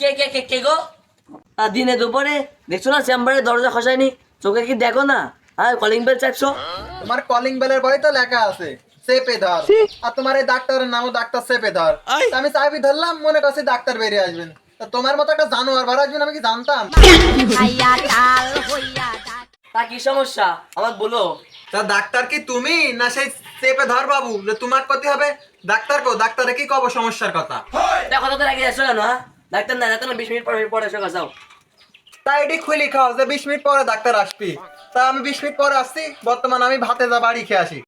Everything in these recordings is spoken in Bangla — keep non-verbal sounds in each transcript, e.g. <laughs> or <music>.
কে কে গো? আর দিনে দুপুরে। দেখছ না চেম্বারে দরজা খসায়নি? চোখে কি দেখো না? হ্যাঁ কলিং বেল চাপছো? তোমার কলিং বেলের বই তো লেখা আছে সেপে ধর। আর তোমার এই ডাক্তারের নামও ডাক্তার সেপে ধর। আমি চাবি ধরলাম মনে করছি ডাক্তার বেরিয়ে আসবেন। তোমার মতো একটা জানোয়ার বার আসবেন আমি কি জানতাম? তা কি সমস্যা? আমার বলো। তা ডাক্তার কি তুমি? না সেই সেপে ধর বাবু যে তোমার ক্ষতি হবে? ডাক্তার কো ডাক্তারে কি কব সমস্যার কথা? দেখো তো আগে এসো কেন হ্যাঁ ডাক্তার না ডাক্তার বিশ মিনিট পরে পরে এসো কাছাও তাই এটি খুলি খাও যে বিশ মিনিট পরে ডাক্তার আসবি। তা আমি বিশ মিনিট পরে আসছি বর্তমান আমি ভাতে যা বাড়ি খেয়ে আসি।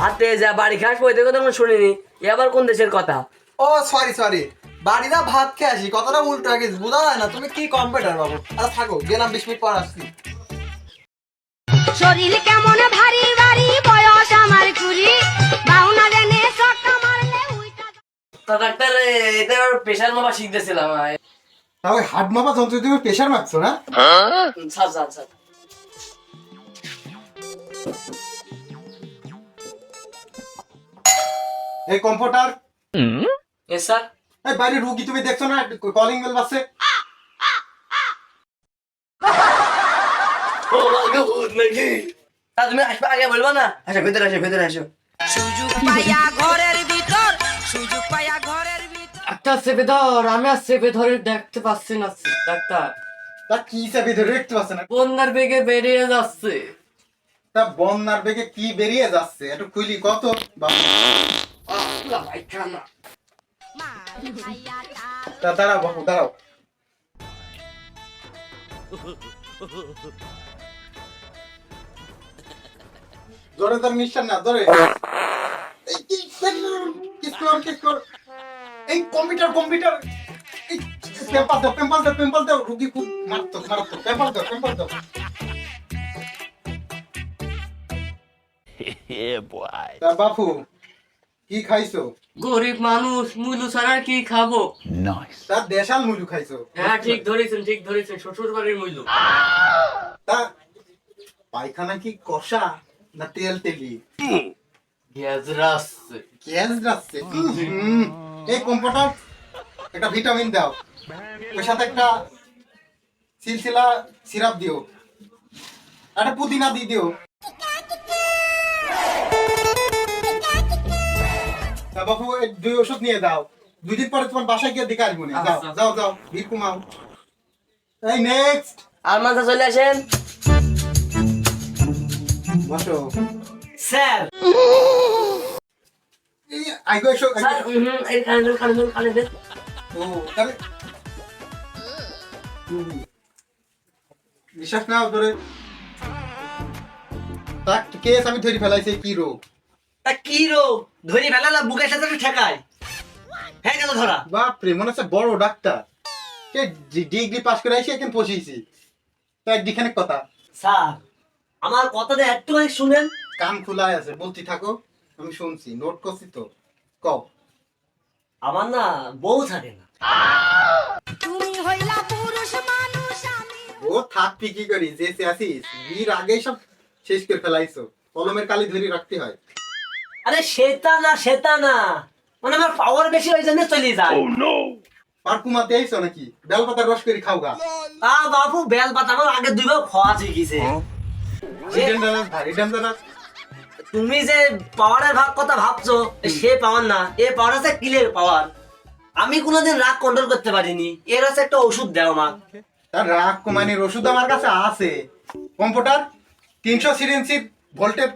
ভাতে যা বাড়ি খাস বই দেখো তখন শুনিনি। এ আবার কোন দেশের কথা? ও সরি সরি বাড়ি যা ভাত খেয়ে আসি। কতটা উল্টো আগে বোঝা যায় না তুমি কি কম্পিউটার বাবু? আচ্ছা থাকো গেলাম বিশ মিনিট পর আসছি। শরীর কেমন ভারী তা ডাক্তার এটা প্রেশার মাপা শিখতেছিলাম তাহলে হাত মাপা যন্ত্র তুমি প্রেশার মারছো না? Sir sir sir. এই কম্পিউটার এ স্যার এই বাইরে রুগী তুমি দেখছ না? কলিং বেল বাজছে। তা তুমি আসবে আগে বলবা না? আচ্ছা ভেতরে আসো ভেতরে আসো। সুযোগ পাইয়া ঘরের ভিতর সুযোগ ঘরের চেপে ধর আমি আর চেপে ধরে দেখতে পাচ্ছি না ডাক্তার। তা কি চাবি ধরে দেখতে পাচ্ছে না? বন্যার বেগে বেরিয়ে যাচ্ছে। তা বন্যার বেগে কি বেরিয়ে যাচ্ছে? একটু খুলি কত? তা দাঁড়াও বাবু দাঁড়াও। জোরে তোর নিঃশ্বাস না জোরে এই কম্পিউটার কম্পিউটার এই পেম্পাল দাও পেম্পাল দাও পেম্পাল দাও। রুগী খুব মারাত্মক মারাত্মক। পেম্পাল দাও পেম্পাল দাও। <laughs> বাপু কি খাইছো? গরিব মানুষ মুলু ছাড়া কি খাব? তা দেশাল মুলু খাইছো? হ্যাঁ ঠিক ধরেছেন ঠিক ধরেছেন শ্বশুর বাড়ির মুলু। তা পায়খানা কি কষা না তেল তেলি? গ্যাস রাসছে গ্যাস যাচ্ছে হুম, এই কম্পিউটার একটা ভিটামিন দাও। ওর সাথে একটা সিলসিলা সিরাপ দিও। একটা পুদিনা দিয়ে দিও। বাবু দুই ওষুধ নিয়ে দাও। দুই দিন পরে তোমার বাসায় গিয়ে দেখে আসব না। যাও আচ্ছা। যাও যাও। ভিড় কমাও। এই নেক্সট আর মাথা চলে আসেন। বসো। স্যার। আইগো এসো স্যার হুম এই কানে দেন, কানে দেন, কানে দেন। ও তাহলে হুম। নাও তাক কেস আমি ধরে ফেলাইছি কি রোগ? তা কি রোগ? ধরি ফেলালা বুকের সাথে ঠেকায়। হ্যাঁ কেন ধরা। বাপরে মনে হচ্ছে বড় ডাক্তার। সে ডিগ্রি পাস করে এসে এখন পৌঁছেছি। তো একদিখানে কথা। স্যার আমার কথাটা একটুখানি শুনেন। কান খোলা আছে বলতে থাকো আমি শুনছি নোট করছি তো কও। আমার না বউ থাকে না। তুমি হইলা পুরুষ মানুষ আমি ও থাকবি কি করি যে সে আসিস বিয়ের আগেই সব শেষ করে ফেলাইছো কলমের কালি ধরে রাখতে হয়। আরে সেটা না সেটা না মানে আমার পাওয়ার বেশি ওই জন্য চলে যায়। পার কুমাতে আইছো নাকি? বেলপাতার রস করে খাও গা। তা বাবু বেল পাতা আমার আগে দুইবার খাওয়া শিখিছে। ডেঞ্জারাস ভারী ডেঞ্জারাস তুমি যে পাওয়ারের ভাগ কথা ভাবছ সে পাওয়ার না এ পাওয়ার আছে কিলের পাওয়ার। আমি কোনোদিন রাগ কন্ট্রোল করতে পারিনি এর আছে একটা ওষুধ দেও মা। তার রাগ কমানির ওষুধ আমার কাছে আছে। কম্পিউটার তিনশো সিরিঞ্চির ভোল্টের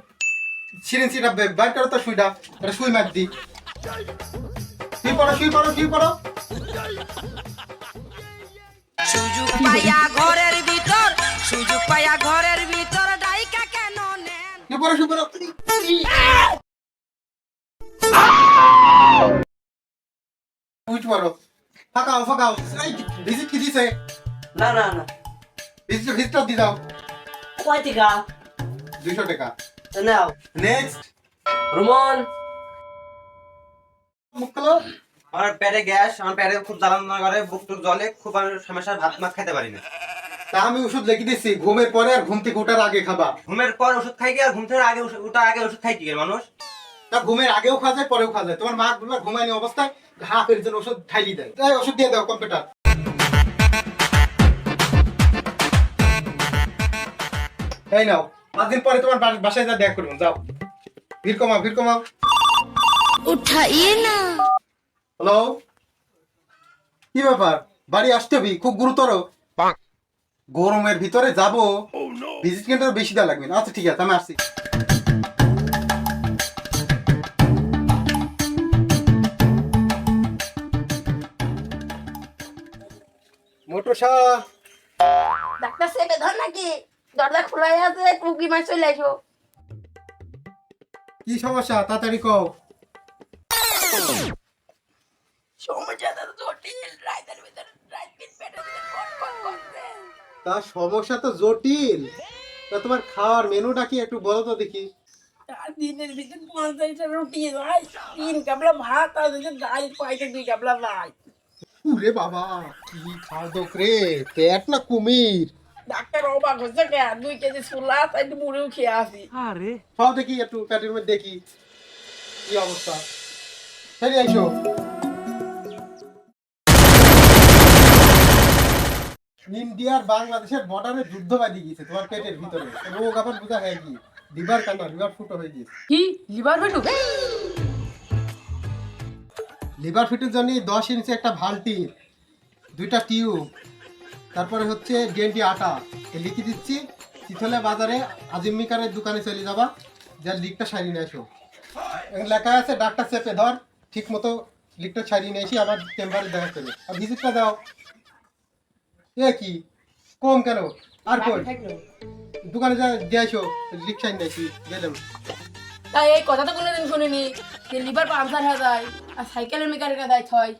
সিরিঞ্চিটা বাইর করো তো সুইটা এটা সুই মার দি। শুই পড়ো শুই পড়ো শুই পড়ো। সুযোগ পাইয়া ঘরের ভিতর সুযোগ পাইয়া ঘরের ভিতর ডাইকা কেন নেন? শুই পড়ো শুই পড়ো। উঠ পড়ো ফাঁকাও ফাঁকাও এই ভিজিট কি দিছে না না না। ভিজিট ভিজিটর দি দাও কয় টিকা? দুইশো টাকা। নাও। নেক্সট রুমন। মুখ খোলো। আমার পেটে গ্যাস আমার পেটে খুব জ্বালানো করে বুক টুক জলে খুব আমি সমস্যা ভাত মাছ খেতে পারি না। তা আমি ওষুধ লিখে দিচ্ছি ঘুমের পরে আর ঘুম থেকে ওঠার আগে খাবা। ঘুমের পর ওষুধ খাই কি আর? ঘুম থেকে আগে ওষুধ- আগে ওষুধ খাই কি মানুষ? তা ঘুমের আগেও খাওয়া যায় পরেও খাওয়া যায়। তোমার মা গুলা ঘুমায়নি অবস্থায় ঘা ফের জন্য ওষুধ ঠাইলি দেয়। তাই ওষুধ দিয়ে দাও কম্পিউটার। এই নাও পাঁচ দিন পরে তোমার বাসায় যা দেখা করব যাও। ভিড় কমাও ভিড় কমাও। উঠাইয়ে না। হ্যালো? কি ব্যাপার? বাড়ি আসতে হবে? খুব গুরুতর। গরমের ভিতরে যাব। ভিজিট কেন্দ্র বেশি দেওয়া লাগবে না। আচ্ছা ঠিক আছে আমি আসছি। মোটর শাহ ডাক্তার সেবে ধর নাকি? দরজা খোলাই আছে কুকি মাছ চলে আসো। কি সমস্যা? তাড়াতাড়ি কও। সমস্যা তো জটিল রাইতের ভিতরে রাইত দিন পেটের ভিতরে কট কট করছে তা সমস্যা তো জটিল। তা তোমার খাওয়ার মেনুটা কি একটু বলো তো দেখি। আর দিনের ভিতরে পঞ্চাশটা রুটি ভাই তিন গাবলা ভাত আর ডাল পাইতে দুই গাবলা ভাই উরে বাবা কি খাওয়া দোক রে পেট না কুমির। ডাক্তার অবাক হচ্ছে কে দুই কেজি ছোলা তাই মুড়িও খেয়ে আসি। খাও দেখি একটু পেটের মধ্যে দেখি। কি অবস্থা? ফেরে আইসো। ইন্ডিয়ার বাংলাদেশের বর্ডারে যুদ্ধ বাঁধি গিয়েছে তোমার পেটের ভিতরে। রোগ আবার বোঝা হয়ে গিয়ে লিভার কান্না লিভার ফুটো হয়ে গিয়েছে। কি? লিভার বেটু লিভার ফিটের জন্য দশ ইঞ্চি একটা ভাল্টি দুইটা টিউব তারপরে হচ্ছে ডেন্টি আটা। এ লিখে দিচ্ছি চিথলে বাজারে আজিমিকারের দোকানে চলে যাবা যার লিকটা সারিয়ে নিয়ে এসো লেখা আছে ডাক্তার চেপে ধর ঠিক মতো লিকটা সারিয়ে নিয়ে এসে আবার চেম্বারে দেখা করবে আর ভিজিটটা দাও। এ কি? কম কেন? আর কই? দোকানে যা যাইছো রিক্সা সাইন গেলাম তাই এই কথা তো কোনোদিন শুনিনি যে লিভার পাংচার হয়ে যায় আর সাইকেলের মেকানিকা হয়